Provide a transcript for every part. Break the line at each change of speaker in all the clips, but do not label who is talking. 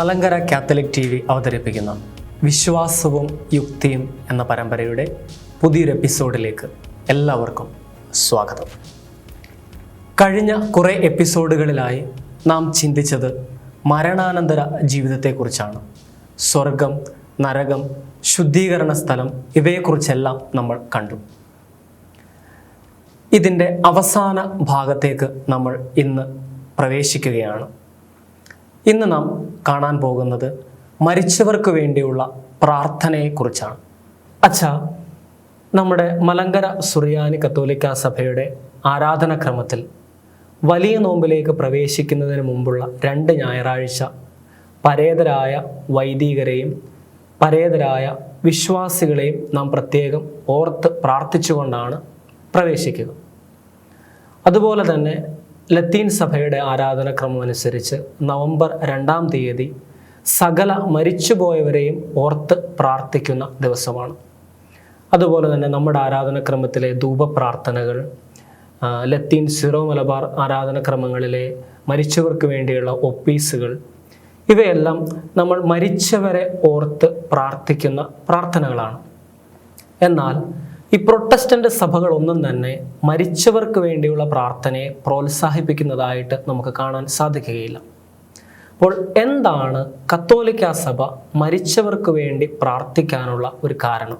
Malankara Catholic T V അവതരിപ്പിക്കുന്ന. വിശ്വാസവും യുക്തിയും എന്ന പരമ്പരയുടെ പുതിയൊരു എപ്പിസോഡിലേക്ക് എല്ലാവർക്കും സ്വാഗതം. കഴിഞ്ഞ കുറേ എപ്പിസോഡുകളിലായി നാം ചിന്തിച്ചത് മരണാനന്തര ജീവിതത്തെക്കുറിച്ചാണ്. സ്വർഗം നരകം ശുദ്ധീകരണ സ്ഥലം ഇവയെക്കുറിച്ചെല്ലാം നമ്മൾ കണ്ടു. ഇതിന്റെ അവസാന ഭാഗത്തേക്ക് നമ്മൾ ഇന്ന് പ്രവേശിക്കുകയാണ്. ഇന്ന് നാം കാണാൻ പോകുന്നത് മരിച്ചവർക്ക് വേണ്ടിയുള്ള പ്രാർത്ഥനയെക്കുറിച്ചാണ്. അച്ഛാ നമ്മുടെ മലങ്കര സുറിയാനി കത്തോലിക്ക സഭയുടെ ആരാധനക്രമത്തിൽ വലിയ നോമ്പിലേക്ക് പ്രവേശിക്കുന്നതിന് മുമ്പുള്ള രണ്ട് ഞായറാഴ്ച പരേതരായ വൈദികരെയും പരേതരായ വിശ്വാസികളെയും നാം പ്രത്യേകം ഓർത്ത് പ്രാർത്ഥിച്ചുകൊണ്ടാണ് പ്രവേശിക്കുക. അതുപോലെ തന്നെ ലത്തീൻ സഭയുടെ ആരാധനക്രമം അനുസരിച്ച് നവംബർ രണ്ടാം തീയതി സകല മരിച്ചുപോയവരെയും ഓർത്ത് പ്രാർത്ഥിക്കുന്ന ദിവസമാണ്. അതുപോലെ തന്നെ നമ്മുടെ ആരാധനക്രമത്തിലെ ധൂപപ്രാർത്ഥനകൾ ലത്തീൻ സിറോ മലബാർ ആരാധനക്രമങ്ങളിലെ മരിച്ചവർക്ക് വേണ്ടിയുള്ള ഒപ്പീസുകൾ ഇവയെല്ലാം നമ്മൾ മരിച്ചവരെ ഓർത്ത് പ്രാർത്ഥിക്കുന്ന പ്രാർത്ഥനകളാണ്. എന്നാൽ ഈ പ്രൊട്ടസ്റ്റന്റ് സഭകളൊന്നും തന്നെ മരിച്ചവർക്ക് വേണ്ടിയുള്ള പ്രാർത്ഥനയെ പ്രോത്സാഹിപ്പിക്കുന്നതായിട്ട് നമുക്ക് കാണാൻ സാധിക്കുകയില്ല. അപ്പോൾ എന്താണ് കത്തോലിക്ക സഭ മരിച്ചവർക്ക് വേണ്ടി പ്രാർത്ഥിക്കാനുള്ള ഒരു കാരണം?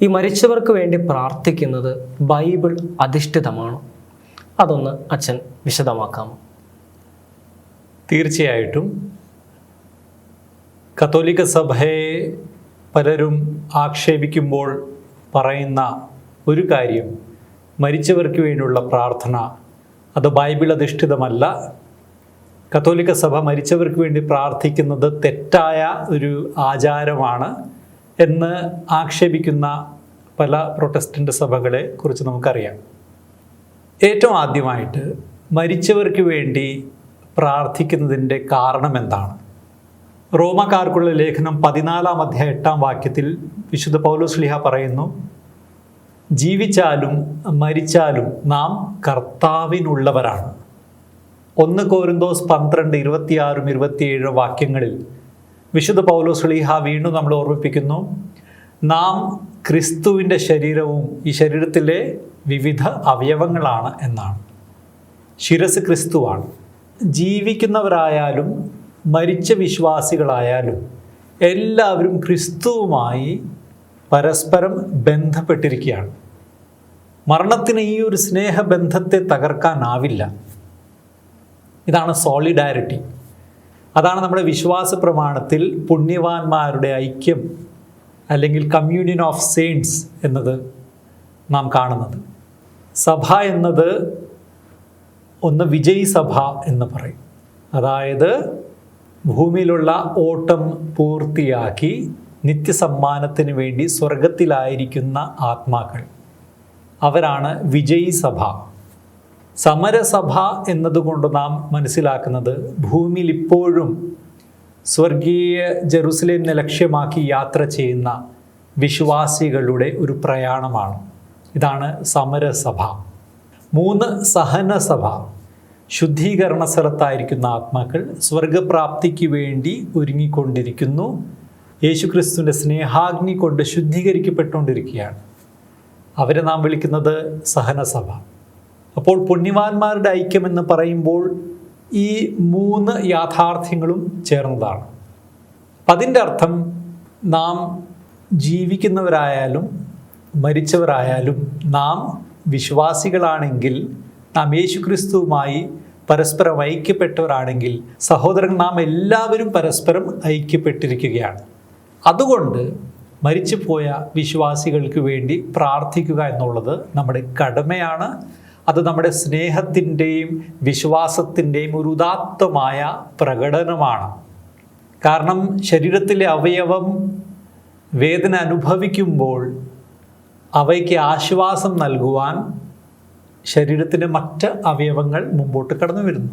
ഈ മരിച്ചവർക്ക് വേണ്ടി പ്രാർത്ഥിക്കുന്നത് ബൈബിൾ അധിഷ്ഠിതമാണ്? അതൊന്ന് അച്ഛൻ വിശദമാക്കാമോ
തീർച്ചയായിട്ടും. കത്തോലിക്ക സഭയെ പലരും ആക്ഷേപിക്കുമ്പോൾ പറയുന്ന ഒരു കാര്യം മരിച്ചവർക്ക് വേണ്ടിയുള്ള പ്രാർത്ഥന അത് ബൈബിൾ അധിഷ്ഠിതമല്ല കത്തോലിക്ക സഭ മരിച്ചവർക്ക് വേണ്ടി പ്രാർത്ഥിക്കുന്നത് തെറ്റായ ഒരു ആചാരമാണ് എന്ന് ആക്ഷേപിക്കുന്ന പല പ്രൊട്ടസ്റ്റന്റ് സഭകളെ കുറിച്ച് നമുക്കറിയാം. ഏറ്റവും ആദ്യമായിട്ട് മരിച്ചവർക്ക് വേണ്ടി പ്രാർത്ഥിക്കുന്നതിന്റെ കാരണം എന്താണ്? റോമക്കാർക്കുള്ള ലേഖനം പതിനാലാം അധ്യായ എട്ടാം വാക്യത്തിൽ വിശുദ്ധ പൗലോസ്ലിഹ പറയുന്നു ജീവിച്ചാലും മരിച്ചാലും നാം കർത്താവിനുള്ളവരാണ്. ഒന്ന് കോരുന്തോസ് പന്ത്രണ്ട് ഇരുപത്തിയാറും ഇരുപത്തിയേഴും വാക്യങ്ങളിൽ വിശുദ്ധ പൗലോസ്ലിഹ വീണ്ടും നമ്മൾ ഓർമ്മിപ്പിക്കുന്നു നാം ക്രിസ്തുവിന്റെ ശരീരവും ഈ ശരീരത്തിലെ വിവിധ അവയവങ്ങളാണ് എന്നാണ്. ശിരസ് ക്രിസ്തുവാണ്. ജീവിക്കുന്നവരായാലും മരിച്ച വിശ്വാസികളായാലും എല്ലാവരും ക്രിസ്തുവുമായി പരസ്പരം ബന്ധപ്പെട്ടിരിക്കുകയാണ്. മരണത്തിന് ഈ ഒരു സ്നേഹബന്ധത്തെ തകർക്കാനാവില്ല. ഇതാണ് സോളിഡാരിറ്റി. അതാണ് നമ്മുടെ വിശ്വാസ പ്രമാണത്തിൽ പുണ്യവാന്മാരുടെ ഐക്യം അല്ലെങ്കിൽ കമ്മ്യൂണിയൻ ഓഫ് സെയിൻസ് എന്നത് നാം കാണുന്നത്. സഭ എന്നത് ഒന്ന് വിജയ് സഭ എന്ന് പറയും. അതായത് ഭൂമിയിലുള്ള ഓട്ടം പൂർത്തിയാക്കി നിത്യസമ്മാനത്തിന് വേണ്ടി സ്വർഗത്തിലായിരിക്കുന്ന ആത്മാക്കൾ. അവരാണ് വിജയ് സഭ സമരസഭ എന്നതുകൊണ്ട് നാം മനസ്സിലാക്കുന്നത് ഭൂമിയിൽ ഇപ്പോഴും സ്വർഗീയ ജെറുസലേമിനെ ലക്ഷ്യമാക്കി യാത്ര ചെയ്യുന്ന വിശ്വാസികളുടെ ഒരു പ്രയാണമാണ്. ഇതാണ് സമരസഭ. മൂന്ന് സഹനസഭ. ശുദ്ധീകരണ സ്ഥലത്തായിരിക്കുന്ന ആത്മാക്കൾ സ്വർഗപ്രാപ്തിക്ക് വേണ്ടി ഒരുങ്ങിക്കൊണ്ടിരിക്കുന്നു. യേശുക്രിസ്തുവിന്റെ സ്നേഹാഗ്നി കൊണ്ട് ശുദ്ധീകരിക്കപ്പെട്ടുകൊണ്ടിരിക്കുകയാണ്. അവരെ നാം വിളിക്കുന്നത് സഹനസഭ. അപ്പോൾ പുണ്യവാന്മാരുടെ ഐക്യം എന്ന് പറയുമ്പോൾ ഈ മൂന്ന് യാഥാർത്ഥ്യങ്ങളും ചേർന്നതാണ്. അതിന്റെ അർത്ഥം നാം ജീവിക്കുന്നവരായാലും മരിച്ചവരായാലും നാം വിശ്വാസികളാണെങ്കിൽ നാം യേശുക്രിസ്തുവുമായി പരസ്പരം ഐക്യപ്പെട്ടവരാണെങ്കിൽ സഹോദരൻ നാം എല്ലാവരും പരസ്പരം ഐക്യപ്പെട്ടിരിക്കുകയാണ്. അതുകൊണ്ട് മരിച്ചുപോയ വിശ്വാസികൾക്ക് വേണ്ടി പ്രാർത്ഥിക്കുക എന്നുള്ളത് നമ്മുടെ കടമയാണ്. അത് നമ്മുടെ സ്നേഹത്തിന്റെയും വിശ്വാസത്തിന്റെയും ഒരു ഉദാത്തമായ പ്രകടനമാണ്. കാരണം ശരീരത്തിലെ അവയവം വേദന അനുഭവിക്കുമ്പോൾ അവയ്ക്ക് ആശ്വാസം നൽകുവാൻ ശരീരത്തിന്റെ മറ്റ് അവയവങ്ങൾ മുമ്പോട്ട് കടന്നു വരുന്നു.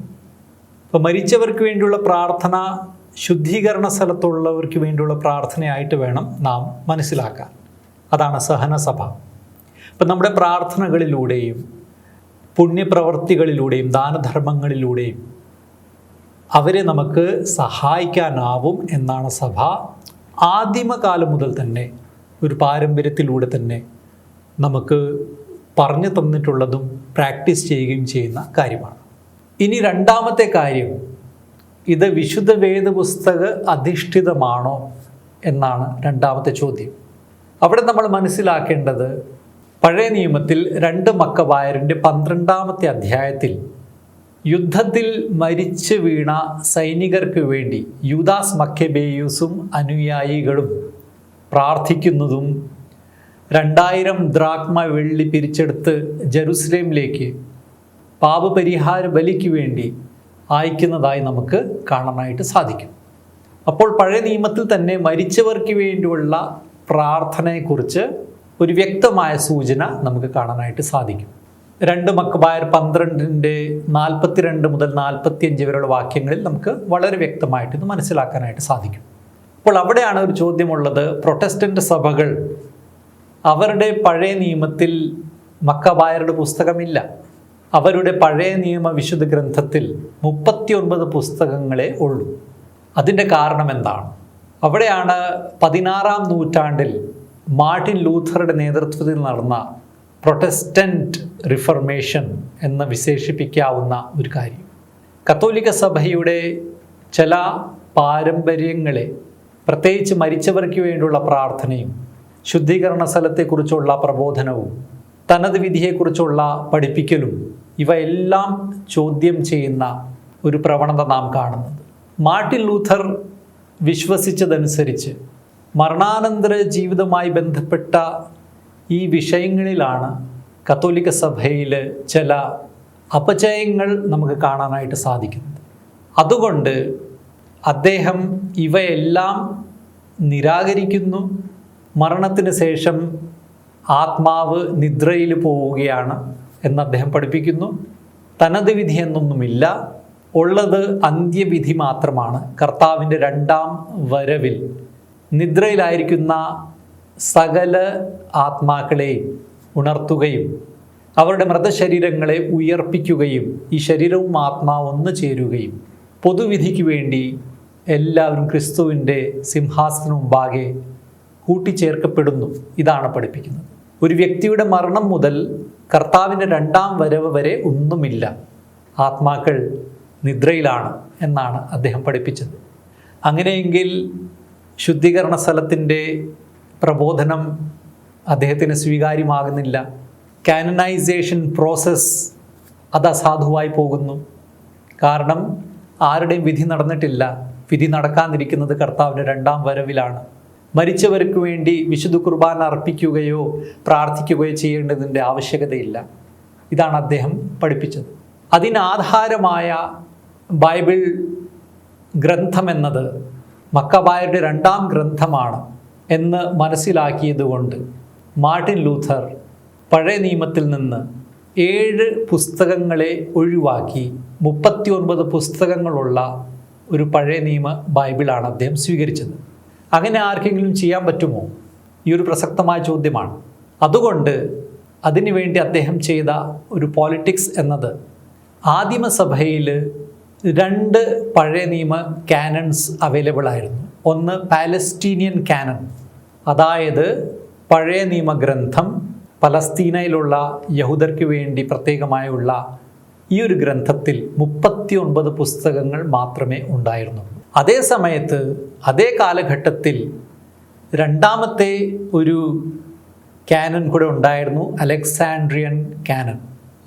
അപ്പോൾ മരിച്ചവർക്ക് വേണ്ടിയുള്ള പ്രാർത്ഥന ശുദ്ധീകരണ സ്ഥലത്തുള്ളവർക്ക് വേണ്ടിയുള്ള പ്രാർത്ഥനയായിട്ട് വേണം നാം മനസ്സിലാക്കാൻ. അതാണ് സഹനസഭ. അപ്പം നമ്മുടെ പ്രാർത്ഥനകളിലൂടെയും പുണ്യപ്രവർത്തികളിലൂടെയും ദാനധർമ്മങ്ങളിലൂടെയും അവരെ നമുക്ക് സഹായിക്കാനാവും എന്നാണ് സഭ ആദിമകാലം മുതൽ തന്നെ ഒരു പാരമ്പര്യത്തിലൂടെ തന്നെ നമുക്ക് പറഞ്ഞു തന്നിട്ടുള്ളതും പ്രാക്ടീസ് ചെയ്യുകയും ചെയ്യുന്ന കാര്യമാണ്. ഇനി രണ്ടാമത്തെ കാര്യം ഇത് വിശുദ്ധ വേദപുസ്തക അധിഷ്ഠിതമാണോ എന്നാണ് രണ്ടാമത്തെ ചോദ്യം. അവിടെ നമ്മൾ മനസ്സിലാക്കേണ്ടത് പഴയ നിയമത്തിൽ രണ്ട് മക്കവായറിന്റെ പന്ത്രണ്ടാമത്തെ അധ്യായത്തിൽ യുദ്ധത്തിൽ മരിച്ചു വീണ സൈനികർക്ക് വേണ്ടി യുദാസ് മക്കബേയൂസും അനുയായികളും പ്രാർത്ഥിക്കുന്നതും രണ്ടായിരം ദ്രാക്മ വെള്ളി പിരിച്ചെടുത്ത് ജെറുസലേമിലേക്ക് പാപപരിഹാര ബലിക്ക് വേണ്ടി അയക്കുന്നതായി നമുക്ക് കാണാനായിട്ട് സാധിക്കും. അപ്പോൾ പഴയ നിയമത്തിൽ തന്നെ മരിച്ചവർക്ക് വേണ്ടിയുള്ള പ്രാർത്ഥനയെക്കുറിച്ച് ഒരു വ്യക്തമായ സൂചന നമുക്ക് കാണാനായിട്ട് സാധിക്കും. രണ്ട് മക്കബായർ പന്ത്രണ്ടിന്റെ നാൽപ്പത്തിരണ്ട് മുതൽ നാൽപ്പത്തിയഞ്ച് വരെയുള്ള വാക്യങ്ങളിൽ നമുക്ക് വളരെ വ്യക്തമായിട്ട് ഇത് മനസ്സിലാക്കാനായിട്ട് സാധിക്കും. അപ്പോൾ അവിടെയാണ് ഒരു ചോദ്യമുള്ളത്. പ്രൊട്ടസ്റ്റന്റ് സഭകൾ അവരുടെ പഴയ നിയമത്തിൽ മക്കബായരുടെ പുസ്തകമില്ല. അവരുടെ പഴയ നിയമ വിശുദ്ധ ഗ്രന്ഥത്തിൽ മുപ്പത്തിയൊൻപത് പുസ്തകങ്ങളെ ഉള്ളൂ. അതിന്റെ കാരണം എന്താണ്? അവിടെയാണ് പതിനാറാം നൂറ്റാണ്ടിൽ മാർട്ടിൻ ലൂഥറുടെ നേതൃത്വത്തിൽ നടന്ന പ്രൊട്ടസ്റ്റന്റ് റിഫർമേഷൻ എന്ന് വിശേഷിപ്പിക്കാവുന്ന ഒരു കാര്യം. കത്തോലിക്ക സഭയുടെ ചില പാരമ്പര്യങ്ങളെ പ്രത്യേകിച്ച് മരിച്ചവർക്ക് വേണ്ടിയുള്ള പ്രാർത്ഥനയും ശുദ്ധീകരണ സ്ഥലത്തെക്കുറിച്ചുള്ള പ്രബോധനവും തനത് വിധിയെക്കുറിച്ചുള്ള പഠിപ്പിക്കലും ഇവയെല്ലാം ചോദ്യം ചെയ്യുന്ന ഒരു പ്രവണത നാം കാണുന്നത്. മാർട്ടിൻ ലൂഥർ വിശ്വസിച്ചതനുസരിച്ച് മരണാനന്തര ജീവിതവുമായി ബന്ധപ്പെട്ട ഈ വിഷയങ്ങളിലാണ് കത്തോലിക്ക സഭയിൽ ചില അപചയങ്ങൾ നമുക്ക് കാണാനായിട്ട് സാധിക്കുന്നത്. അതുകൊണ്ട് അദ്ദേഹം ഇവയെല്ലാം നിരാകരിക്കുന്നു മരണത്തിന് ശേഷം ആത്മാവ് നിദ്രയിൽ പോവുകയാണ് എന്ന് അദ്ദേഹം പഠിപ്പിക്കുന്നു. തനത് വിധി എന്നൊന്നുമില്ല. ഉള്ളത് അന്ത്യവിധി മാത്രമാണ്. കർത്താവിന്റെ രണ്ടാം വരവിൽ നിദ്രയിലായിരിക്കുന്ന സകല ആത്മാക്കളെയും ഉണർത്തുകയും അവരുടെ മൃതശരീരങ്ങളെ ഉയർപ്പിക്കുകയും ഈ ശരീരവും ആത്മാവ് ഒന്ന് ചേരുകയും പൊതുവിധിക്ക് വേണ്ടി എല്ലാവരും ക്രിസ്തുവിന്റെ സിംഹാസനം മുമ്പാകെ കൂട്ടിച്ചേർക്കപ്പെടുന്നു. ഇതാണ് പഠിപ്പിക്കുന്നത്. ഒരു വ്യക്തിയുടെ മരണം മുതൽ കർത്താവിന്റെ രണ്ടാം വരവ് വരെ ഒന്നുമില്ല. ആത്മാക്കൾ നിദ്രയിലാണ് എന്നാണ് അദ്ദേഹം പഠിപ്പിച്ചത്. അങ്ങനെയെങ്കിൽ ശുദ്ധീകരണ സ്ഥലത്തിന്റെ പ്രബോധനം അദ്ദേഹത്തിന് സ്വീകാര്യമാകുന്നില്ല. കാനനൈസേഷൻ പ്രോസസ്സ് അത് അസാധുവായി പോകുന്നു. കാരണം ആരുടെയും വിധി നടന്നിട്ടില്ല. വിധി നടക്കാതിരിക്കുന്നത് കർത്താവിന്റെ രണ്ടാം വരവിലാണ്. മരിച്ചവർക്ക് വേണ്ടി വിശുദ്ധ കുർബാന അർപ്പിക്കുകയോ പ്രാർത്ഥിക്കുകയോ ചെയ്യേണ്ടതിന്റെ ആവശ്യകതയില്ല. ഇതാണ് അദ്ദേഹം പഠിപ്പിച്ചത്. അതിനാധാരമായ ബൈബിൾ ഗ്രന്ഥമെന്നത് മക്കബായരുടെ രണ്ടാം ഗ്രന്ഥമാണ് എന്ന് മനസ്സിലാക്കിയതുകൊണ്ട് മാർട്ടിൻ ലൂഥർ പഴയ നിയമത്തിൽ നിന്ന് ഏഴ് പുസ്തകങ്ങളെ ഒഴിവാക്കി മുപ്പത്തിയൊൻപത് പുസ്തകങ്ങളുള്ള ഒരു പഴയ നിയമ ബൈബിളാണ് അദ്ദേഹം സ്വീകരിച്ചത്. അങ്ങനെ ആർക്കെങ്കിലും ചെയ്യാൻ പറ്റുമോ? ഈ ഒരു പ്രസക്തമായ ചോദ്യമാണ്. അതുകൊണ്ട് അതിനുവേണ്ടി അദ്ദേഹം ചെയ്ത ഒരു പോളിറ്റിക്സ് എന്നത് ആദിമസഭയിൽ രണ്ട് പഴയ നിയമ കാനൺസ് അവൈലബിൾ ആയിരുന്നു. ഒന്ന് പാലസ്റ്റീനിയൻ കാനൺ അതായത് പഴയ നിയമ ഗ്രന്ഥം പലസ്തീനയിലുള്ള യഹൂദർക്ക് വേണ്ടി പ്രത്യേകമായുള്ള ഈ ഒരു ഗ്രന്ഥത്തിൽ മുപ്പത്തി ഒൻപത് പുസ്തകങ്ങൾ മാത്രമേ ഉണ്ടായിരുന്നുള്ളൂ. അതേ സമയത്ത് അതേ കാലഘട്ടത്തിൽ രണ്ടാമത്തെ ഒരു കാനൻ കൂടെ ഉണ്ടായിരുന്നു അലക്സാൻഡ്രിയൻ കാനൻ.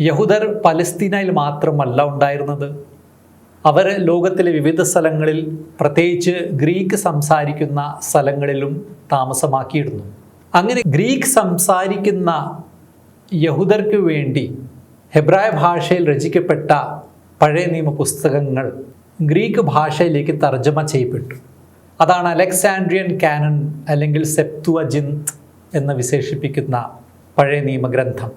യഹൂദർ പലസ്തീനയിൽ മാത്രമല്ല ഉണ്ടായിരുന്നത്. അവർ ലോകത്തിലെ വിവിധ സ്ഥലങ്ങളിൽ പ്രത്യേകിച്ച് ഗ്രീക്ക് സംസാരിക്കുന്ന സ്ഥലങ്ങളിലും താമസമാക്കിയിരുന്നു. അങ്ങനെ ഗ്രീക്ക് സംസാരിക്കുന്ന യഹൂദർക്ക് വേണ്ടി ഹെബ്രായ ഭാഷയിൽ രചിക്കപ്പെട്ട പഴയ നിയമ പുസ്തകങ്ങൾ ഗ്രീക്ക് ഭാഷയിലേക്ക് തർജമ ചെയ്യപ്പെട്ടു. അതാണ് അലക്സാൻഡ്രിയൻ കാനൺ അല്ലെങ്കിൽ സെപ്തുവജിന്ത് എന്ന് വിശേഷിപ്പിക്കുന്ന പഴയ നിയമഗ്രന്ഥം.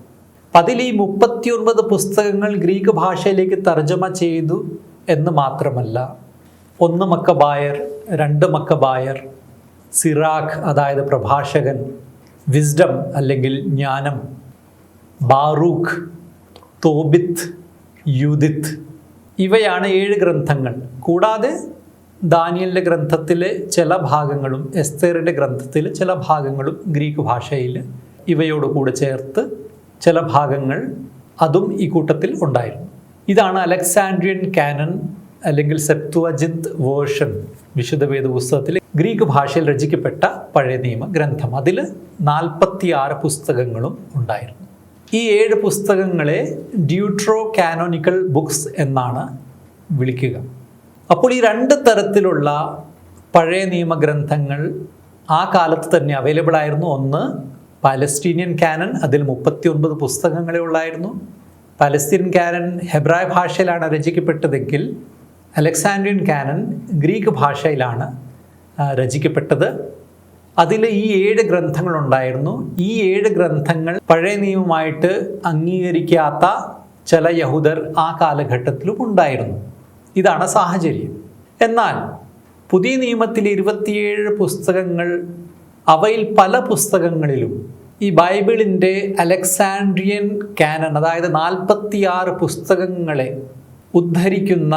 അതിൽ ഈ മുപ്പത്തിയൊൻപത് പുസ്തകങ്ങൾ ഗ്രീക്ക് ഭാഷയിലേക്ക് തർജമ ചെയ്തു എന്ന് മാത്രമല്ല ഒന്ന് മക്കബായർ രണ്ട് മക്കബായർ സിറാഖ് അതായത് പ്രഭാഷകൻ വിസ്ഡം അല്ലെങ്കിൽ ജ്ഞാനം ബാറൂഖ് തോബിത്ത് യൂദിത്ത് ഇവയാണ് ഏഴ് ഗ്രന്ഥങ്ങൾ. കൂടാതെ ദാനിയലിന്റെ ഗ്രന്ഥത്തിലെ ചില ഭാഗങ്ങളും എസ്തേറിന്റെ ഗ്രന്ഥത്തിലെ ചില ഭാഗങ്ങളും ഗ്രീക്ക് ഭാഷയിൽ ഇവയോട് കൂടെ ചേർത്ത് ചില ഭാഗങ്ങൾ അതും ഈ കൂട്ടത്തിൽ ഉണ്ടായിരുന്നു. ഇതാണ് അലക്സാൻഡ്രിയൻ കാനൻ അല്ലെങ്കിൽ സെപ്തുവജിന്ത് വേർഷൻ വിശുദ്ധ വേദ പുസ്തകത്തിൽ ഗ്രീക്ക് ഭാഷയിൽ രചിക്കപ്പെട്ട പഴയ നിയമ ഗ്രന്ഥം. അതിൽ നാൽപ്പത്തി ആറ് പുസ്തകങ്ങളും ഉണ്ടായിരുന്നു. ഈ ഏഴ് പുസ്തകങ്ങളെ ഡ്യൂട്രോ കാനോനിക്കൽ ബുക്സ് എന്നാണ് വിളിക്കുക. അപ്പോൾ ഈ രണ്ട് തരത്തിലുള്ള പഴയ നിയമഗ്രന്ഥങ്ങൾ ആ കാലത്ത് തന്നെ അവൈലബിൾ ആയിരുന്നു. ഒന്ന് പാലസ്തീനിയൻ കാനൻ അതിൽ മുപ്പത്തി ഒൻപത് പുസ്തകങ്ങളെ ഉള്ളായിരുന്നു. പാലസ്തീൻ കാനൻ ഹെബ്രായ ഭാഷയിലാണ് രചിക്കപ്പെട്ടതെങ്കിൽ അലക്സാൻഡ്രിയൻ കാനൻ ഗ്രീക്ക് ഭാഷയിലാണ് രചിക്കപ്പെട്ടത്. അതിൽ ഈ ഏഴ് ഗ്രന്ഥങ്ങളുണ്ടായിരുന്നു. ഈ ഏഴ് ഗ്രന്ഥങ്ങൾ പഴയ നിയമമായിട്ട് അംഗീകരിക്കാത്ത ചില യഹൂദർ ആ കാലഘട്ടത്തിലും ഉണ്ടായിരുന്നു. ഇതാണ് സാഹചര്യം. എന്നാൽ പുതിയ നിയമത്തിലെ ഇരുപത്തിയേഴ് പുസ്തകങ്ങൾ അവയിൽ പല പുസ്തകങ്ങളിലും ഈ ബൈബിളിന്റെ അലക്സാൻഡ്രിയൻ കാനൺ അതായത് നാൽപ്പത്തിയാറ് പുസ്തകങ്ങളെ ഉദ്ധരിക്കുന്ന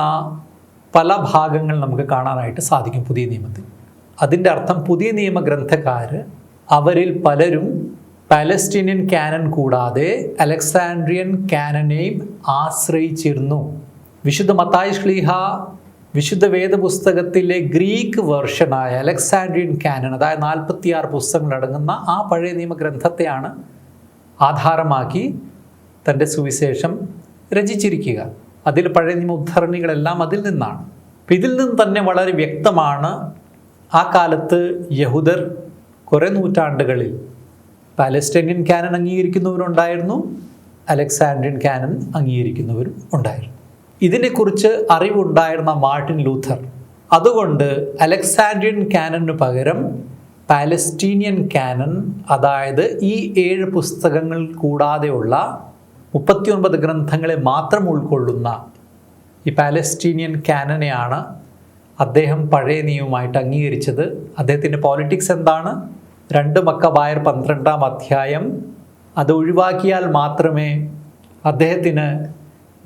പല ഭാഗങ്ങൾ നമുക്ക് കാണാനായിട്ട് സാധിക്കും പുതിയ നിയമത്തിൽ. അതിന്റെ അർത്ഥം പുതിയ നിയമഗ്രന്ഥക്കാർ അവരിൽ പലരും പാലസ്റ്റീനിയൻ കാനൻ കൂടാതെ അലക്സാൻഡ്രിയൻ കാനനെയും ആശ്രയിച്ചിരുന്നു. വിശുദ്ധ മത്തായി ശ്ലീഹ വിശുദ്ധ വേദപുസ്തകത്തിലെ ഗ്രീക്ക് വേർഷനായ അലക്സാൻഡ്രിയൻ കാനൻ അതായത് നാൽപ്പത്തിയാറ് പുസ്തകങ്ങൾ അടങ്ങുന്ന ആ പഴയ നിയമഗ്രന്ഥത്തെയാണ് ആധാരമാക്കി തന്റെ സുവിശേഷം രചിച്ചിരിക്കുക. അതിൽ പഴയ നിയമ ഉദ്ധരണികളെല്ലാം അതിൽ നിന്നാണ്. ഇതിൽ നിന്ന് തന്നെ വളരെ വ്യക്തമാണ് ആ കാലത്ത് യഹൂദർ കുറേ നൂറ്റാണ്ടുകളിൽ പാലസ്റ്റൈനിയൻ ക്യാനൻ അംഗീകരിക്കുന്നവരുണ്ടായിരുന്നു അലക്സാൻഡ്രിയൻ ക്യാനൻ അംഗീകരിക്കുന്നവരും ഉണ്ടായിരുന്നു. ഇതിനെക്കുറിച്ച് അറിവുണ്ടായിരുന്ന മാർട്ടിൻ ലൂഥർ. അതുകൊണ്ട് അലക്സാൻഡ്രിയൻ ക്യാനന് പകരം പാലസ്റ്റീനിയൻ ക്യാനൻ അതായത് ഈ ഏഴ് പുസ്തകങ്ങൾ കൂടാതെയുള്ള മുപ്പത്തിയൊൻപത് ഗ്രന്ഥങ്ങളെ മാത്രം ഉൾക്കൊള്ളുന്ന ഈ പാലസ്റ്റീനിയൻ കാനനെയാണ് അദ്ദേഹം പഴയ നിയമമായിട്ട് അംഗീകരിച്ചത്. അദ്ദേഹത്തിന്റെ പോളിറ്റിക്സ് എന്താണ്? രണ്ട് മക്ക മക്കബായർ പന്ത്രണ്ടാം അധ്യായം. അത് ഒഴിവാക്കിയാൽ മാത്രമേ അദ്ദേഹത്തിന്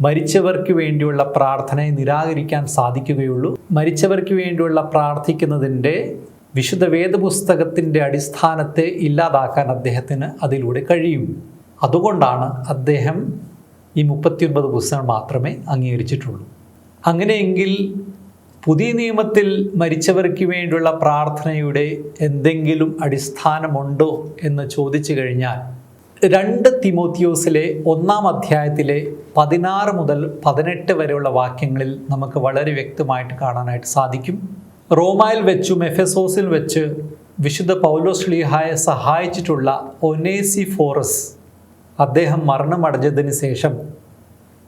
മരിച്ചവർക്ക് വേണ്ടിയുള്ള പ്രാർത്ഥനയെ നിരാകരിക്കാൻ സാധിക്കുകയുള്ളൂ. മരിച്ചവർക്ക് വേണ്ടിയുള്ള പ്രാർത്ഥിക്കുന്നതിന്റെ വിശുദ്ധ വേദപുസ്തകത്തിന്റെ അടിസ്ഥാനത്തെ ഇല്ലാതാക്കാൻ അദ്ദേഹത്തിന് അതിലൂടെ കഴിയും. അതുകൊണ്ടാണ് അദ്ദേഹം ഈ മുപ്പത്തിയൊൻപത് പുസ്തകം മാത്രമേ അംഗീകരിച്ചിട്ടുള്ളൂ. അങ്ങനെയെങ്കിൽ പുതിയ നിയമത്തിൽ മരിച്ചവർക്ക് വേണ്ടിയുള്ള പ്രാർത്ഥനയുടെ എന്തെങ്കിലും അടിസ്ഥാനമുണ്ടോ എന്ന് ചോദിച്ചു കഴിഞ്ഞാൽ രണ്ട് തിമോത്തിയോസിലെ ഒന്നാം അധ്യായത്തിലെ പതിനാറ് മുതൽ പതിനെട്ട് വരെയുള്ള വാക്യങ്ങളിൽ നമുക്ക് വളരെ വ്യക്തമായിട്ട് കാണാനായിട്ട് സാധിക്കും. റോമായിൽ വെച്ചും എഫെസോസിൽ വെച്ച് വിശുദ്ധ പൗലോസ് ലീഹായെ സഹായിച്ചിട്ടുള്ള ഒനേസി ഫോറസ് അദ്ദേഹം മരണമടഞ്ഞതിന് ശേഷം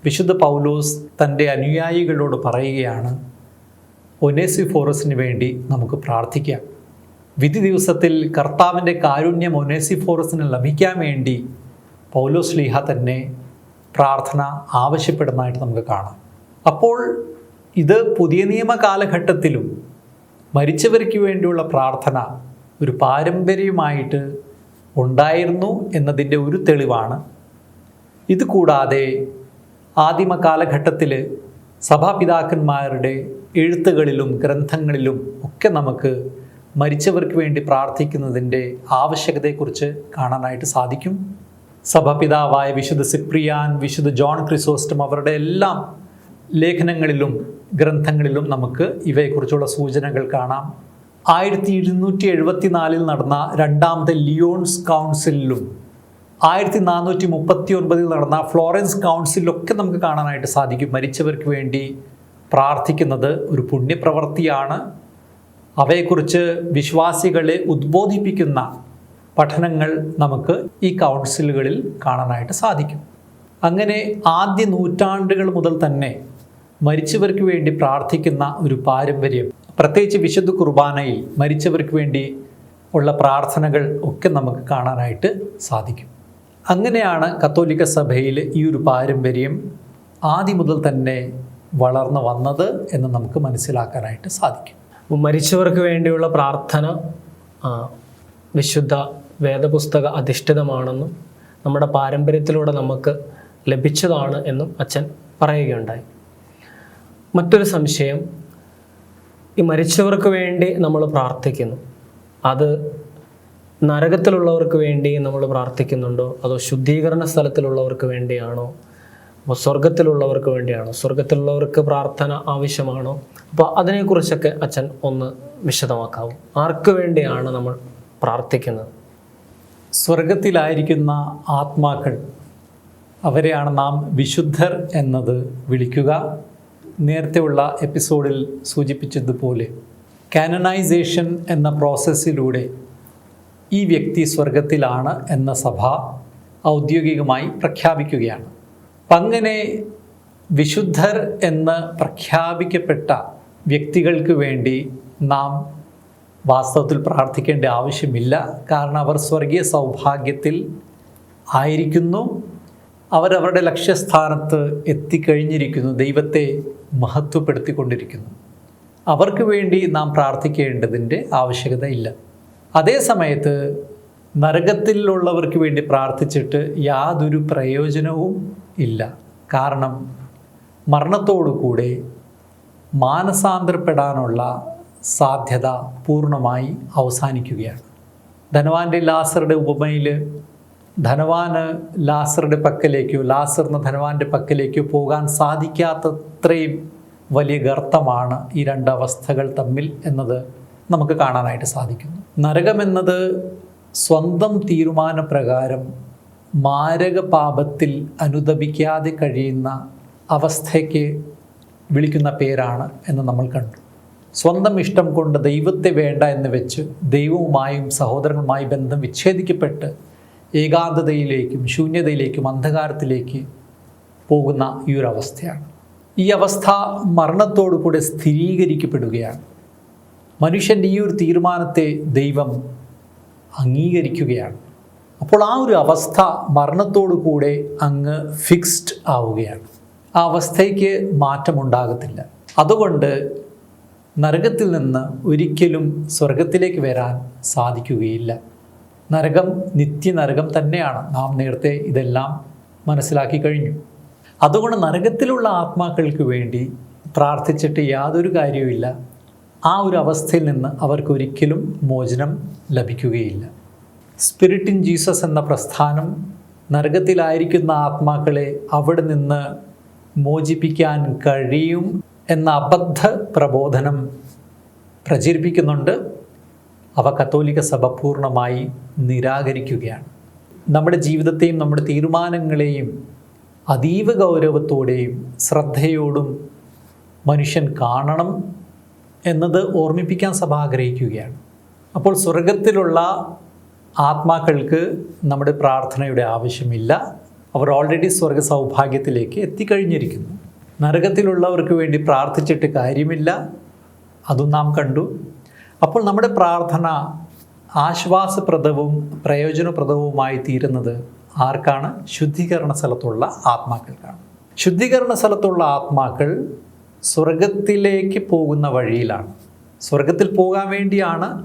വിശുദ്ധ പൗലോസ് തന്റെ അനുയായികളോട് പറയുകയാണ് ഒനേസി ഫോറസിന് വേണ്ടി നമുക്ക് പ്രാർത്ഥിക്കാം. വിധി ദിവസത്തിൽ കർത്താവിന്റെ കാരുണ്യം ഒനേസി ഫോറസിന് ലഭിക്കാൻ വേണ്ടി പൗലോ ശ്ലീഹ തന്നെ പ്രാർത്ഥന ആവശ്യപ്പെടുന്നതായിട്ട് നമുക്ക് കാണാം. അപ്പോൾ ഇത് പുതിയ നിയമ കാലഘട്ടത്തിലും മരിച്ചവർക്ക് വേണ്ടിയുള്ള പ്രാർത്ഥന ഒരു പാരമ്പര്യമായിട്ട് ഉണ്ടായിരുന്നു എന്നതിന്റെ ഒരു തെളിവാണ്. ഇത് കൂടാതെ ആദിമ കാലഘട്ടത്തിൽ സഭാപിതാക്കന്മാരുടെ എഴുത്തുകളിലും ഗ്രന്ഥങ്ങളിലും ഒക്കെ നമുക്ക് മരിച്ചവർക്ക് വേണ്ടി പ്രാർത്ഥിക്കുന്നതിന്റെ ആവശ്യകതയെക്കുറിച്ച് കാണാനായിട്ട് സാധിക്കും. സഭാപിതാവായ വിശുദ്ധ സിപ്രിയാൻ വിശുദ്ധ ജോൺ ക്രിസോസ്റ്റം അവരുടെ എല്ലാം ലേഖനങ്ങളിലും ഗ്രന്ഥങ്ങളിലും നമുക്ക് ഇവയെക്കുറിച്ചുള്ള സൂചനകൾ കാണാം. ആയിരത്തി ഇരുന്നൂറ്റി എഴുപത്തിനാലിൽ നടന്ന രണ്ടാമത്തെ ലിയോൺസ് കൗൺസിലും ആയിരത്തി നാനൂറ്റി മുപ്പത്തി ഒൻപതിൽ നടന്ന ഫ്ലോറൻസ് കൗൺസിലൊക്കെ നമുക്ക് കാണാനായിട്ട് സാധിക്കും. മരിച്ചവർക്ക് വേണ്ടി പ്രാർത്ഥിക്കുന്നത് ഒരു പുണ്യപ്രവൃത്തിയാണ്. അവയെക്കുറിച്ച് വിശ്വാസികളെ ഉദ്ബോധിപ്പിക്കുന്ന പഠനങ്ങൾ നമുക്ക് ഈ കൗൺസിലുകളിൽ കാണാനായിട്ട് സാധിക്കും. അങ്ങനെ ആദ്യ നൂറ്റാണ്ടുകൾ മുതൽ തന്നെ മരിച്ചവർക്ക് വേണ്ടി പ്രാർത്ഥിക്കുന്ന ഒരു പാരമ്പര്യം പ്രത്യേകിച്ച് വിശുദ്ധ കുർബാനയിൽ മരിച്ചവർക്ക് വേണ്ടി ഉള്ള പ്രാർത്ഥനകൾ ഒക്കെ നമുക്ക് കാണാനായിട്ട് സാധിക്കും. അങ്ങനെയാണ് കത്തോലിക്ക സഭയിൽ ഈ ഒരു പാരമ്പര്യം ആദ്യം മുതൽ തന്നെ വളർന്നു വന്നത് എന്ന് നമുക്ക് മനസ്സിലാക്കാനായിട്ട് സാധിക്കും.
മരിച്ചവർക്ക് വേണ്ടിയുള്ള പ്രാർത്ഥന വിശുദ്ധ വേദപുസ്തക അധിഷ്ഠിതമാണെന്നും നമ്മുടെ പാരമ്പര്യത്തിലൂടെ നമുക്ക് ലഭിച്ചതാണ് എന്നും അച്ഛൻ പറയുകയുണ്ടായി. മറ്റൊരു സംശയം ഈ മരിച്ചവർക്ക് വേണ്ടി നമ്മൾ പ്രാർത്ഥിക്കുന്നു. അത് നരകത്തിലുള്ളവർക്ക് വേണ്ടി നമ്മൾ പ്രാർത്ഥിക്കുന്നുണ്ടോ? അതോ ശുദ്ധീകരണ സ്ഥലത്തിലുള്ളവർക്ക് വേണ്ടിയാണോ? അപ്പോൾ സ്വർഗത്തിലുള്ളവർക്ക് വേണ്ടിയാണോ? സ്വർഗത്തിലുള്ളവർക്ക് പ്രാർത്ഥന ആവശ്യമാണോ? അപ്പോൾ അതിനെക്കുറിച്ചൊക്കെ അച്ഛൻ ഒന്ന് വിശദമാക്കാവും. ആർക്ക് വേണ്ടിയാണ് നമ്മൾ പ്രാർത്ഥിക്കുന്നത്?
സ്വർഗത്തിലായിരിക്കുന്ന ആത്മാക്കൾ അവരെയാണ് നാം വിശുദ്ധർ എന്നത് വിളിക്കുക. നേരത്തെയുള്ള എപ്പിസോഡിൽ സൂചിപ്പിച്ചതുപോലെ കാനനൈസേഷൻ എന്ന പ്രോസസ്സിലൂടെ ഈ വ്യക്തി സ്വർഗത്തിലാണ് എന്ന സഭ ഔദ്യോഗികമായി പ്രഖ്യാപിക്കുകയാണ്. അങ്ങനെ വിശുദ്ധർ എന്ന് പ്രഖ്യാപിക്കപ്പെട്ട വ്യക്തികൾക്ക് വേണ്ടി നാം വാസ്തവത്തിൽ പ്രാർത്ഥിക്കേണ്ട ആവശ്യമില്ല. കാരണം അവർ സ്വർഗീയ സൗഭാഗ്യത്തിൽ ആയിരിക്കുന്നു. അവരവരുടെ ലക്ഷ്യസ്ഥാനത്ത് എത്തിക്കഴിഞ്ഞിരിക്കുന്നു. ദൈവത്തെ മഹത്വപ്പെടുത്തിക്കൊണ്ടിരിക്കുന്നു. അവർക്ക് വേണ്ടി നാം പ്രാർത്ഥിക്കേണ്ടതിന്റെ ആവശ്യകത ഇല്ല. അതേ സമയത്ത് നരകത്തിലുള്ളവർക്ക് വേണ്ടി പ്രാർത്ഥിച്ചിട്ട് യാതൊരു പ്രയോജനവും ഇല്ല. കാരണം മരണത്തോടുകൂടെ മാനസാന്തരപ്പെടാനുള്ള സാധ്യത പൂർണമായി അവസാനിക്കുകയാണ്. ധനവാന്റെ ലാസറുടെ ഉപമയിൽ ധനവാന് ലാസറുടെ പക്കലേക്കോ ലാസർ എന്ന ധനവാന്റെ പക്കലേക്കോ പോകാൻ സാധിക്കാത്തത്രയും വലിയ ഗർത്തമാണ് ഈ രണ്ട് അവസ്ഥകൾ തമ്മിൽ എന്നത് നമുക്ക് കാണാനായിട്ട് സാധിക്കുന്നു. നരകമെന്നത് സ്വന്തം തീരുമാനപ്രകാരം മാരക പാപത്തിൽ അനുദപിക്കാതെ കഴിയുന്ന അവസ്ഥയ്ക്ക് വിളിക്കുന്ന പേരാണ് എന്ന് നമ്മൾ കണ്ടു. സ്വന്തം ഇഷ്ടം കൊണ്ട് ദൈവത്തെ വേണ്ട എന്ന് വെച്ച് ദൈവവുമായും സഹോദരങ്ങളുമായി ബന്ധം വിച്ഛേദിക്കപ്പെട്ട് ഏകാന്തതയിലേക്കും ശൂന്യതയിലേക്കും അന്ധകാരത്തിലേക്ക് പോകുന്ന ഈ ഒരു അവസ്ഥയാണ്. ഈ അവസ്ഥ മരണത്തോടു കൂടെ സ്ഥിരീകരിക്കപ്പെടുകയാണ്. മനുഷ്യന്റെ ഈ ഒരു തീരുമാനത്തെ ദൈവം അംഗീകരിക്കുകയാണ്. അപ്പോൾ ആ ഒരു അവസ്ഥ മരണത്തോടു കൂടെ അങ്ങ് ഫിക്സ്ഡ് ആവുകയാണ്. ആ അവസ്ഥയ്ക്ക് മാറ്റമുണ്ടാകത്തില്ല. അതുകൊണ്ട് നരകത്തിൽ നിന്ന് ഒരിക്കലും സ്വർഗത്തിലേക്ക് വരാൻ സാധിക്കുകയില്ല. നരകം നിത്യനരകം തന്നെയാണ്. നാം നേരത്തെ ഇതെല്ലാം മനസ്സിലാക്കി കഴിഞ്ഞു. അതുകൊണ്ട് നരകത്തിലുള്ള ആത്മാക്കൾക്ക് വേണ്ടി പ്രാർത്ഥിച്ചിട്ട് യാതൊരു കാര്യവുമില്ല. ആ ഒരു അവസ്ഥയിൽ നിന്ന് അവർക്കൊരിക്കലും മോചനം ലഭിക്കുകയില്ല. സ്പിരിറ്റ് ഇൻ ജീസസ് എന്ന പ്രസ്ഥാനം നരകത്തിലായിരിക്കുന്ന ആത്മാക്കളെ അവിടെ നിന്ന് മോചിപ്പിക്കാൻ കഴിയും എന്ന അബദ്ധ പ്രബോധനം പ്രചരിപ്പിക്കുന്നുണ്ട്. അവ കത്തോലിക്ക സഭ പൂർണമായി നിരാകരിക്കുകയാണ്. നമ്മുടെ ജീവിതത്തെയും നമ്മുടെ തീരുമാനങ്ങളെയും അതീവ ഗൗരവത്തോടെയും ശ്രദ്ധയോടും മനുഷ്യൻ കാണണം എന്നത് ഓർമ്മിപ്പിക്കാൻ സഭ ആഗ്രഹിക്കുകയാണ്. അപ്പോൾ സ്വർഗത്തിലുള്ള ആത്മാക്കൾക്ക് നമ്മുടെ പ്രാർത്ഥനയുടെ ആവശ്യമില്ല. അവർ ഓൾറെഡി സ്വർഗ സൗഭാഗ്യത്തിലേക്ക് എത്തിക്കഴിഞ്ഞിരിക്കുന്നു. നരകത്തിലുള്ളവർക്ക് വേണ്ടി പ്രാർത്ഥിച്ചിട്ട് കാര്യമില്ല. അതും നാം കണ്ടു. അപ്പോൾ നമ്മുടെ പ്രാർത്ഥന ആശ്വാസപ്രദവും പ്രയോജനപ്രദവുമായി തീരുന്നത് ആർക്കാണ്? ശുദ്ധീകരണ സ്ഥലത്തുള്ള ആത്മാക്കൾക്കാണ്. ശുദ്ധീകരണ സ്ഥലത്തുള്ള ആത്മാക്കൾ സ്വർഗത്തിലേക്ക് പോകുന്ന വഴിയിലാണ്. സ്വർഗത്തിൽ പോകാൻ വേണ്ടിയാണ്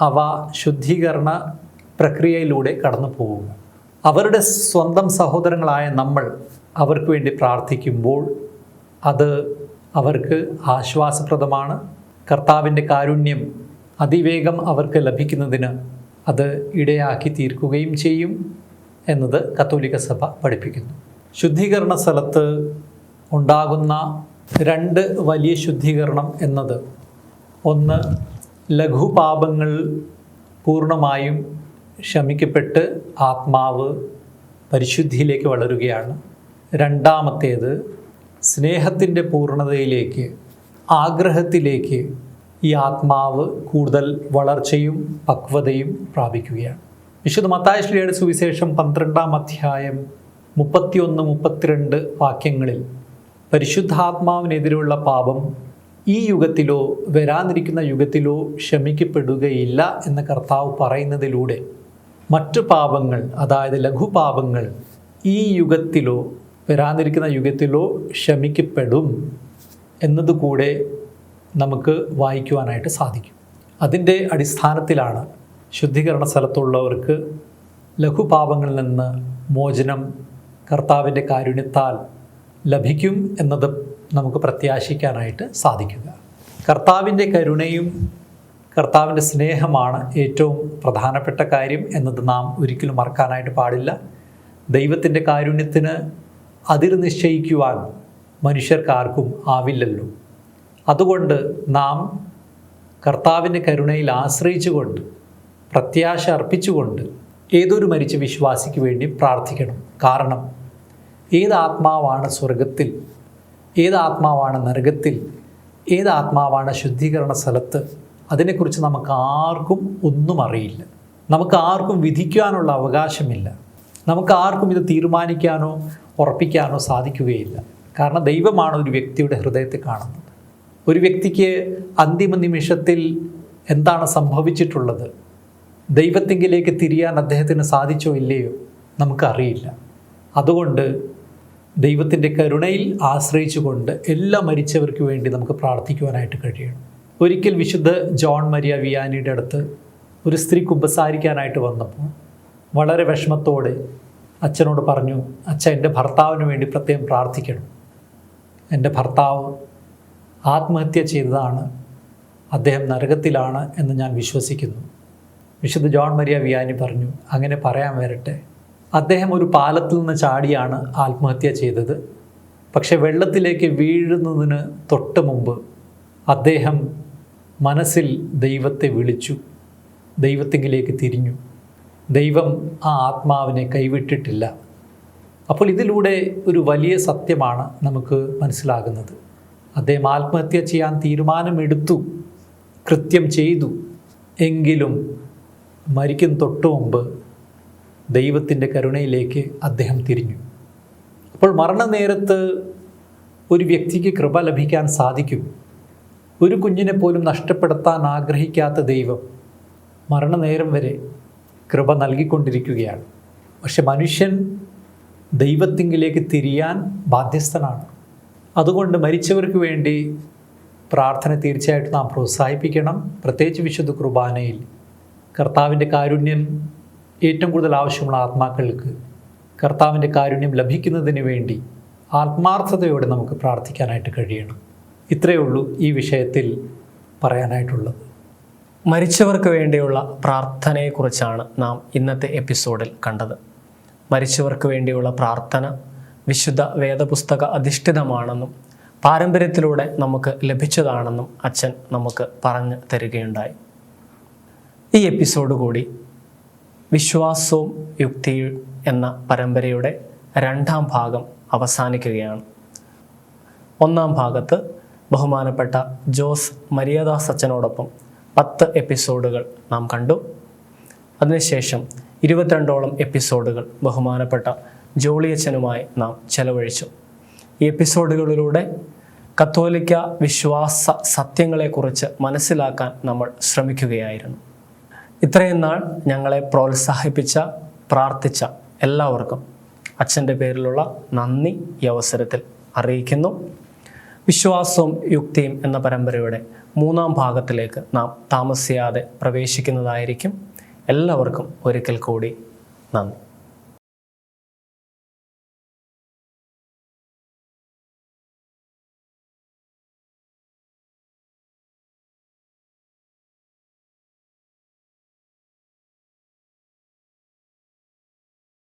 അവ ശുദ്ധീകരണ പ്രക്രിയയിലൂടെ കടന്നു പോകുന്നു. അവരുടെ സ്വന്തം സഹോദരങ്ങളായ നമ്മൾ അവർക്ക് വേണ്ടി പ്രാർത്ഥിക്കുമ്പോൾ അത് അവർക്ക് ആശ്വാസപ്രദമാണ്. കർത്താവിന്റെ കാരുണ്യം അതിവേഗം അവർക്ക് ലഭിക്കുന്നതിന് അത് ഇടയാക്കി തീർക്കുകയും ചെയ്യും എന്നത് കത്തോലിക്ക സഭ പഠിപ്പിക്കുന്നു. ശുദ്ധീകരണ സ്ഥലത്ത് ഉണ്ടാകുന്ന രണ്ട് വലിയ ശുദ്ധീകരണം എന്നത് ഒന്ന് ലഘുപാപങ്ങൾ പൂർണമായും ശമിക്കപ്പെട്ട് ആത്മാവ് പരിശുദ്ധിയിലേക്ക് വളരുകയാണ്. രണ്ടാമത്തേത് സ്നേഹത്തിന്റെ പൂർണതയിലേക്ക് ആഗ്രഹത്തിലേക്ക് ഈ ആത്മാവ് കൂടുതൽ വളർച്ചയും പക്വതയും പ്രാപിക്കുകയാണ്. വിശുദ്ധ മത്തായശ്രീയുടെ സുവിശേഷം പന്ത്രണ്ടാം അധ്യായം മുപ്പത്തിയൊന്ന് മുപ്പത്തിരണ്ട് വാക്യങ്ങളിൽ പരിശുദ്ധാത്മാവിനെതിരെയുള്ള പാപം ഈ യുഗത്തിലോ വരാനിരിക്കുന്ന യുഗത്തിലോ ക്ഷമിക്കപ്പെടുകയില്ല എന്ന് കർത്താവ് പറയുന്നതിലൂടെ മറ്റു പാപങ്ങൾ അതായത് ലഘുപാപങ്ങൾ ഈ യുഗത്തിലോ വരാനിരിക്കുന്ന യുഗത്തിലോ ക്ഷമിക്കപ്പെടും എന്നതുകൂടെ നമുക്ക് വായിക്കുവാനായിട്ട് സാധിക്കും. അതിന്റെ അടിസ്ഥാനത്തിലാണ് ശുദ്ധീകരണ സ്ഥലത്തുള്ളവർക്ക് ലഘുപാപങ്ങളിൽ നിന്ന് മോചനം കർത്താവിന്റെ കാരുണ്യത്താൽ ലഭിക്കും എന്നത് നമുക്ക് പ്രത്യാശിക്കാനായിട്ട് സാധിക്കുക. കർത്താവിന്റെ കരുണയും കർത്താവിന്റെ സ്നേഹമാണ് ഏറ്റവും പ്രധാനപ്പെട്ട കാര്യം എന്നത് നാം ഒരിക്കലും മറക്കാനായിട്ട് പാടില്ല. ദൈവത്തിന്റെ കാരുണ്യത്തിന് അതിർ നിശ്ചയിക്കുവാൻ മനുഷ്യർക്കാർക്കും ആവില്ലല്ലോ. അതുകൊണ്ട് നാം കർത്താവിന്റെ കരുണയിൽ ആശ്രയിച്ചുകൊണ്ട് പ്രത്യാശ അർപ്പിച്ചുകൊണ്ട് ഏതൊരു മരിച്ച വിശ്വാസിക്ക് വേണ്ടി പ്രാർത്ഥിക്കണം. കാരണം ഏത് ആത്മാവാണ് സ്വർഗത്തിൽ ഏത് ആത്മാവാണ് നരകത്തിൽ ഏത് ആത്മാവാണ് ശുദ്ധീകരണ സ്ഥലത്ത് അതിനെക്കുറിച്ച് നമുക്ക് ആർക്കും ഒന്നും അറിയില്ല. നമുക്ക് ആർക്കും വിധിക്കാനുള്ള അവകാശമില്ല. നമുക്ക് ആർക്കും ഇത് തീരുമാനിക്കാനോ ഉറപ്പിക്കാനോ സാധിക്കുകയില്ല. കാരണം ദൈവമാണ് ഒരു വ്യക്തിയുടെ ഹൃദയത്തെ കാണുന്നത്. ഒരു വ്യക്തിക്ക് അന്തിമ നിമിഷത്തിൽ എന്താണ് സംഭവിച്ചിട്ടുള്ളത്? ദൈവത്തിങ്കിലേക്ക് തിരിയാൻ അദ്ദേഹത്തിന് സാധിച്ചോ ഇല്ലയോ നമുക്കറിയില്ല. അതുകൊണ്ട് ദൈവത്തിന്റെ കരുണയിൽ ആശ്രയിച്ചുകൊണ്ട് എല്ലാ മരിച്ചവർക്ക് വേണ്ടി നമുക്ക് പ്രാർത്ഥിക്കുവാനായിട്ട് കഴിയണം. ഒരിക്കൽ വിശുദ്ധ ജോൺ മരിയ വിയാനിയുടെ അടുത്ത് ഒരു സ്ത്രീ കുമ്പസാരിക്കാനായിട്ട് വന്നപ്പോൾ വളരെ വിഷമത്തോടെ അച്ഛനോട് പറഞ്ഞു അച്ഛൻ എന്റെ ഭർത്താവിന് വേണ്ടി പ്രത്യേകം പ്രാർത്ഥിക്കണം. എന്റെ ഭർത്താവ് ആത്മഹത്യ ചെയ്തതാണ്. അദ്ദേഹം നരകത്തിലാണ് എന്ന് ഞാൻ വിശ്വസിക്കുന്നു. വിശുദ്ധ ജോൺ മരിയ വിയാനി പറഞ്ഞു അങ്ങനെ പറയാൻ വരട്ടെ. അദ്ദേഹം ഒരു പാലത്തിൽ നിന്ന് ചാടിയാണ് ആത്മഹത്യ ചെയ്തത്. പക്ഷേ വെള്ളത്തിലേക്ക് വീഴുന്നതിന് തൊട്ട് മുമ്പ് അദ്ദേഹം മനസ്സിൽ ദൈവത്തെ വിളിച്ചു ദൈവത്തെങ്കിലേക്ക് തിരിഞ്ഞു. ദൈവം ആ ആത്മാവിനെ കൈവിട്ടിട്ടില്ല. അപ്പോൾ ഇതിലൂടെ ഒരു വലിയ സത്യമാണ് നമുക്ക് മനസ്സിലാകുന്നത്. അദ്ദേഹം ആത്മഹത്യ ചെയ്യാൻ തീരുമാനമെടുത്തു കൃത്യം ചെയ്തു. എങ്കിലും മരിക്കും തൊട്ടു മുമ്പ് ദൈവത്തിന്റെ കരുണയിലേക്ക് അദ്ദേഹം തിരിഞ്ഞു. അപ്പോൾ മരണനേരത്ത് ഒരു വ്യക്തിക്ക് കൃപ ലഭിക്കാൻ സാധിക്കും. ഒരു കുഞ്ഞിനെ പോലും നഷ്ടപ്പെടുത്താൻ ആഗ്രഹിക്കാത്ത ദൈവം മരണനേരം വരെ കൃപ നൽകിക്കൊണ്ടിരിക്കുകയാണ്. പക്ഷെ മനുഷ്യൻ ദൈവത്തിങ്കിലേക്ക് തിരിയാൻ ബാധ്യസ്ഥനാണ്. അതുകൊണ്ട് മരിച്ചവർക്ക് വേണ്ടി പ്രാർത്ഥന തീർച്ചയായിട്ടും നാം പ്രോത്സാഹിപ്പിക്കണം. പ്രത്യേകിച്ച് വിശുദ്ധ കുർബാനയിൽ കർത്താവിന്റെ കാരുണ്യം ഏറ്റവും കൂടുതൽ ആവശ്യമുള്ള ആത്മാക്കൾക്ക് കർത്താവിന്റെ കാരുണ്യം ലഭിക്കുന്നതിന് വേണ്ടി ആത്മാർത്ഥതയോടെ നമുക്ക് പ്രാർത്ഥിക്കാനായിട്ട് കഴിയണം. ഇത്രയേ ഉള്ളൂ ഈ വിഷയത്തിൽ പറയാനായിട്ടുള്ളത്.
മരിച്ചവർക്ക് വേണ്ടിയുള്ള പ്രാർത്ഥനയെക്കുറിച്ചാണ് നാം ഇന്നത്തെ എപ്പിസോഡിൽ കണ്ടത്. മരിച്ചവർക്ക് വേണ്ടിയുള്ള പ്രാർത്ഥന വിശുദ്ധ വേദപുസ്തക അധിഷ്ഠിതമാണെന്നും പാരമ്പര്യത്തിലൂടെ നമുക്ക് ലഭിച്ചതാണെന്നും അച്ഛൻ നമുക്ക് പറഞ്ഞു തരികയുണ്ടായി. ഈ എപ്പിസോഡ് കൂടി വിശ്വാസവും യുക്തിയും എന്ന പരമ്പരയുടെ രണ്ടാം ഭാഗം അവസാനിക്കുകയാണ്. ഒന്നാം ഭാഗത്ത് ബഹുമാനപ്പെട്ട ജോസ് മര്യാദാസ് അച്ഛനോടൊപ്പം പത്ത് എപ്പിസോഡുകൾ നാം കണ്ടു. അതിനുശേഷം ഇരുപത്തിരണ്ടോളം എപ്പിസോഡുകൾ ബഹുമാനപ്പെട്ട ജോളിയച്ഛനുമായി നാം ചെലവഴിച്ചു. ഈ എപ്പിസോഡുകളിലൂടെ കത്തോലിക്ക വിശ്വാസ സത്യങ്ങളെക്കുറിച്ച് മനസ്സിലാക്കാൻ നമ്മൾ ശ്രമിക്കുകയായിരുന്നു. ഇത്രയും നാൾ ഞങ്ങളെ പ്രോത്സാഹിപ്പിച്ച പ്രാർത്ഥിച്ച എല്ലാവർക്കും അച്ഛന്റെ പേരിലുള്ള നന്ദി ഈ അവസരത്തിൽ അറിയിക്കുന്നു. വിശ്വാസവും യുക്തിയും എന്ന പരമ്പരയുടെ മൂന്നാം ഭാഗത്തിലേക്ക് നാം താമസിയാതെ പ്രവേശിക്കുന്നതായിരിക്കും. എല്ലാവർക്കും ഒരിക്കൽ കൂടി നന്ദി.